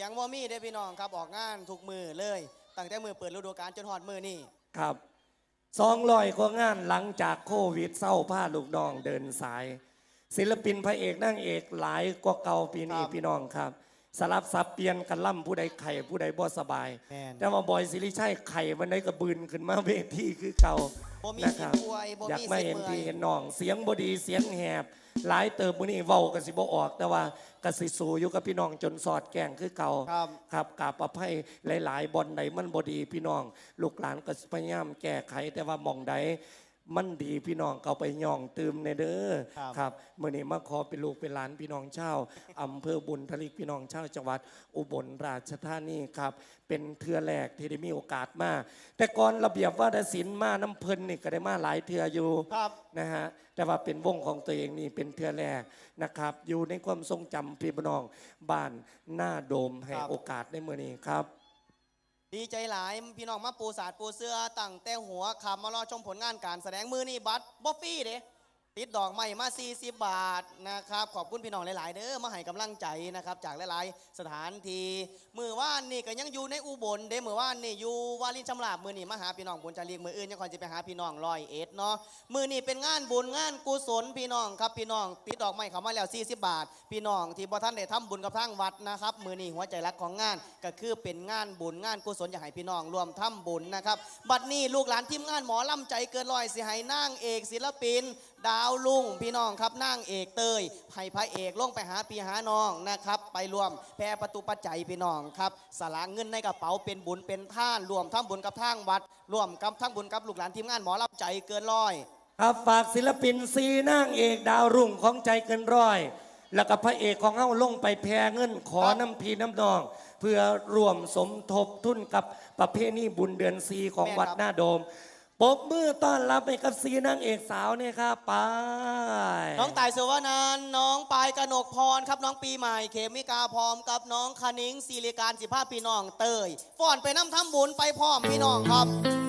สียงว่ามีเด้อพี่น้องครับออกงานทุกมือเลย ตั้งแต่มือเปิดฤดูกาลจนหอดมือนี่ครับสองร้อยกว่างานหลังจากโควิดเศร้าผ้าลูกน้องเดินสาย ศิลปินพระเอกนางเอกหลายกว่าเก่าปีนี้พี่น้องครับ สลับสับเปลี่ยนกันล่ำผู้ใดไข่ผู้ใดบ่สบาย แม่น แต่ว่าบอยสิริชัยไข่วันใดก็บืนขึ้นมาเวทีคือเก่าบ่มีนะสิครับป่วยบ่อยากมีมาสิเห็นเมื่อพี่ย เห็นน้องเสียงบดีเสียงแหบ หลายเติบมื้อนี้เว้ากันสิบ่ออก แต่ว่ากสิสูอยู่กับพี่น้องจนสอดแกงคือเก่าครับ ครับกราบอภัยหลาย ๆบอลใดมันบดีพี่น้อง ลูกหลานก็พยายามแก้ไขแต่ว่าหมองใด มันดีพี่น้องก็เอาไปย่องตืมในเด้อครับครับเมื่อนี้มาขอเป็นลูกเป็นหลานพี่น้องเช่าวอำเภอบุญทลิกพี่น้องเช่าวจังหวัด อุบลราชธานีครับ เป็นเทือแรกที่ได้มีโอกาสมา แต่ก่อนระเบียบว่าศิลป์มาน้ำเพลินนี่ก็ได้มาหลายเทืออยู่ครับ นะฮะแต่ว่าเป็นวงของตัวเองนี่เป็นเทือแรกนะครับ อยู่ในความทรงจำพี่น้องบ้านหน้าโดมให้ครับ โอกาสในมือนี้ครับ ดีใจหลายพี่น้องมาปูสาดปูเสื้อตั้งแต่หัวคำมารอชมผลงานการแสดงมือนี่บัตรบอฟฟี่เด้ ติดดอกไม้มา 40 บาทนะครับ ขอบคุณพี่น้องหลาย ๆ เด้อมาให้กำลังใจนะครับ จากหลาย ๆ สถานที่มือว่านนี่ก็ยังอยู่ในอุบลเด้มือว่านนี่อยู่วารินชำราบมือนี่มาหาพี่น้องบุญจารีกมืออื่นยังคอยจะไปหาพี่น้องลอยเอ็ดเนาะมือนี่เป็นงานบุญงานกุศลพี่น้องครับพี่น้อง ติดดอกไม้เขามาแล้ว 40 บาท พี่น้องที่บ่ท่านได้ทำบุญกับทางวัดนะครับมือนี่หัวใจรักของงานก็คือเป็นงานบุญงานกุศลอยากให้พี่น้องรวมทำบุญนะครับบัดนี้ลูกหลานทีมงานหมอลำใจเกินร้อยสิให้นางเอกศิลปินดาวลุงพี่น้องครับนางเอกเตยให้พระเอกลงไปหาพี่หาน้องนะครับ ไปรวมแพรประตูปัจจัยพี่น้องครับสลางเงินในกระเป๋าเป็นบุญเป็นท่าน รวมทั้งบุญกับทางวัด รวมกับทั้งบุญกับลูกหลานทีมงานหมอลำใจเกินร้อย ครับฝากศิลปินซีนางเอกดาวรุ่งของใจเกินร้อย แล้วก็พระเอกของเฮาลงไปแพรเงินขอน้ำพีน้ำนอง เพื่อร่วมสมทบทุนกับประเพณีบุญเดือนซีของวัดหน้าโดม ปรบมือต้อนรับไปกับซีนางเอกสาวเนี่ยครับไปน้องต่ายสุวรรณนน้องปายกนกพรครับน้องปีใหม่ เขมิกาพร้อมกับน้องคณิงศิริการสิภาพพี่น้องเตยฟ้อนไปน้ำทำบุญไปพร้อมพี่น้องครับ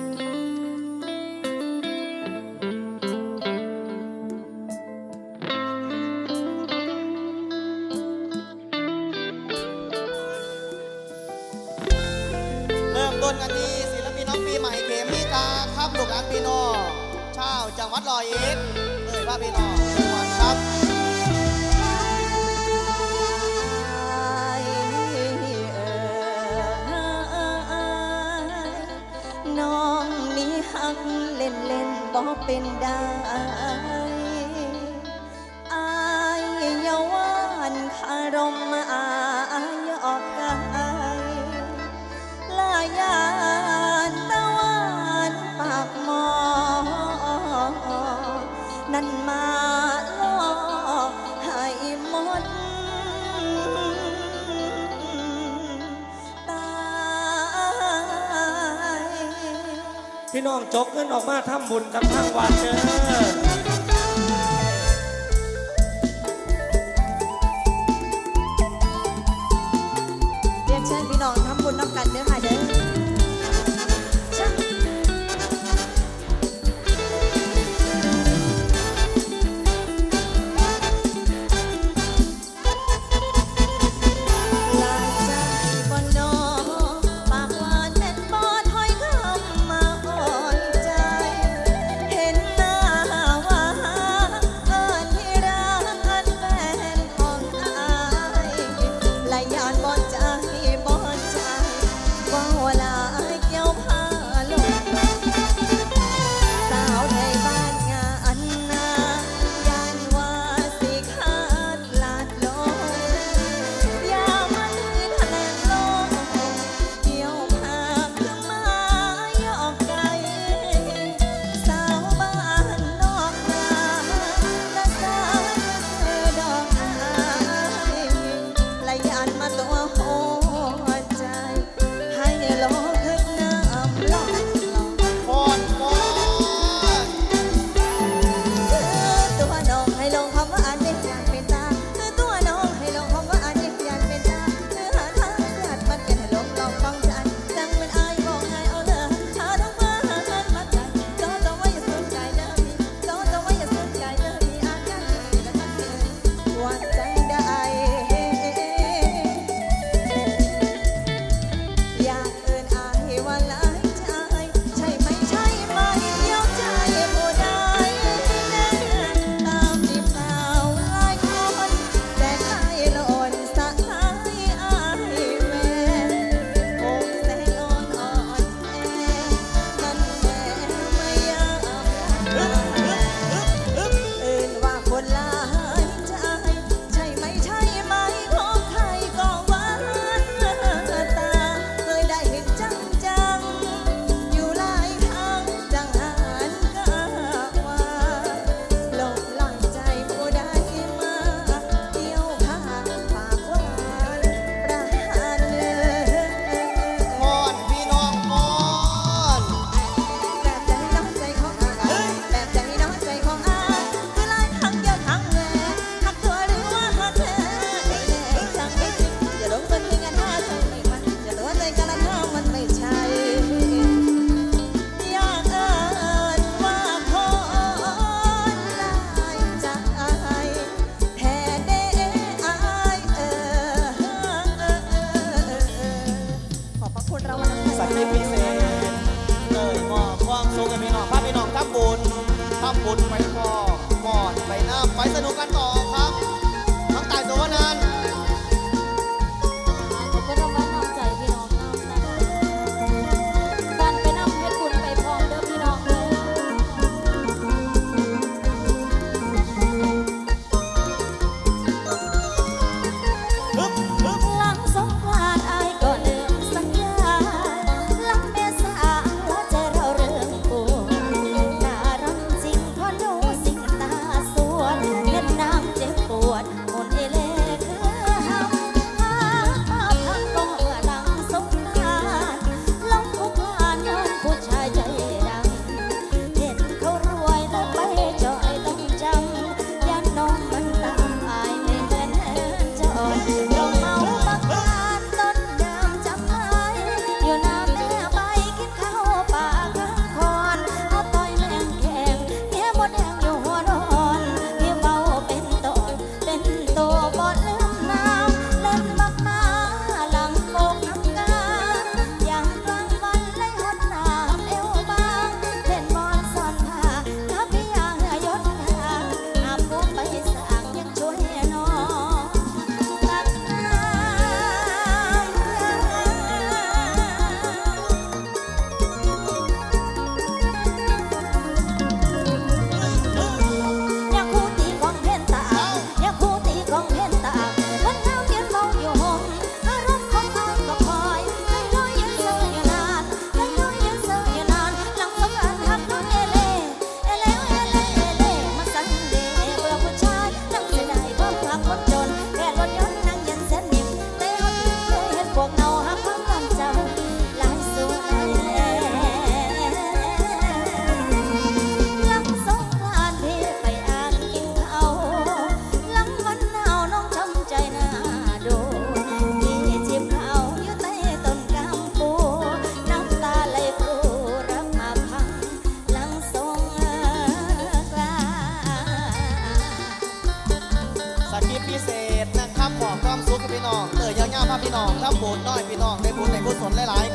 วัดรอยเอ็ดเลยพระพี่น้องจังหวัดครับน้องนี้หักเล่นเล่นบอกเป็นได้ พี่น้องจกเงินออกมาทำบุญกับทางวัดเด้อ้องทำบุญทำบุญไปพ่อก่อนไปหน้าไปสนุกกันต่อ พี่น้องเตยยาวๆพพี่น้องทำบุญน้อยพี่น้องได้บุญในกุศลหลาย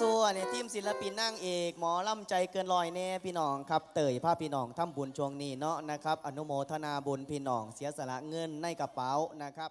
ซัวเนี่ยทีมศิลปินนั่งเอกหมอล่ำใจเกินลอยแน่พี่น้องครับ เตยภาพพี่น้องทำบุญช่วงนี้เนาะนะครับ อนุโมทนาบุญพี่น้องเสียสละเงินในกระเป๋านะครับ